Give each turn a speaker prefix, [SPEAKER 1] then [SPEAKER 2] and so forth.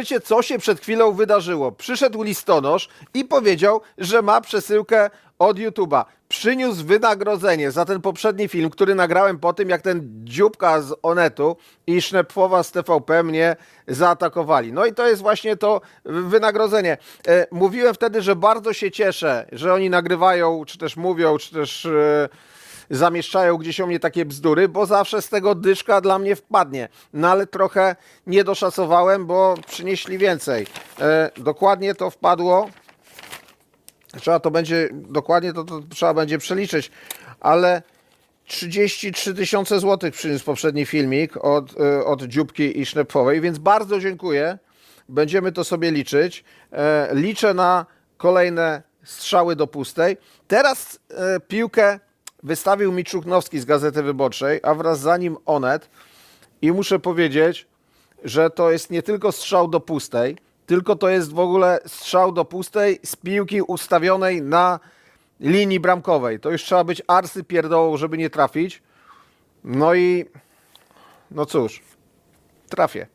[SPEAKER 1] Wiecie, co się przed chwilą wydarzyło? Przyszedł listonosz i powiedział, że ma przesyłkę od YouTube'a. Przyniósł wynagrodzenie za ten poprzedni film, który nagrałem po tym, jak ten dzióbka z Onetu i Sznepfowa z TVP mnie zaatakowali. No i to jest właśnie to wynagrodzenie. E, mówiłem wtedy, że bardzo się cieszę, że oni nagrywają, czy też mówią, czy też... E, zamieszczają gdzieś o mnie takie bzdury, bo zawsze z tego dyszka dla mnie wpadnie. No ale trochę nie doszacowałem, bo przynieśli więcej. E, dokładnie to wpadło. Trzeba to będzie, dokładnie to, to trzeba będzie przeliczyć, ale 33 tysiące złotych przyniósł poprzedni filmik od, e, od Dzióbki i Sznepfowej, więc bardzo dziękuję. Będziemy to sobie liczyć. E, liczę na kolejne strzały do pustej. Teraz e, piłkę wystawił mi Czuknowski z Gazety Wyborczej, a wraz za nim Onet. I muszę powiedzieć, że to jest nie tylko strzał do pustej, tylko to jest w ogóle strzał do pustej z piłki ustawionej na linii bramkowej. To już trzeba być arcypierdołą, żeby nie trafić. No i no cóż, trafię.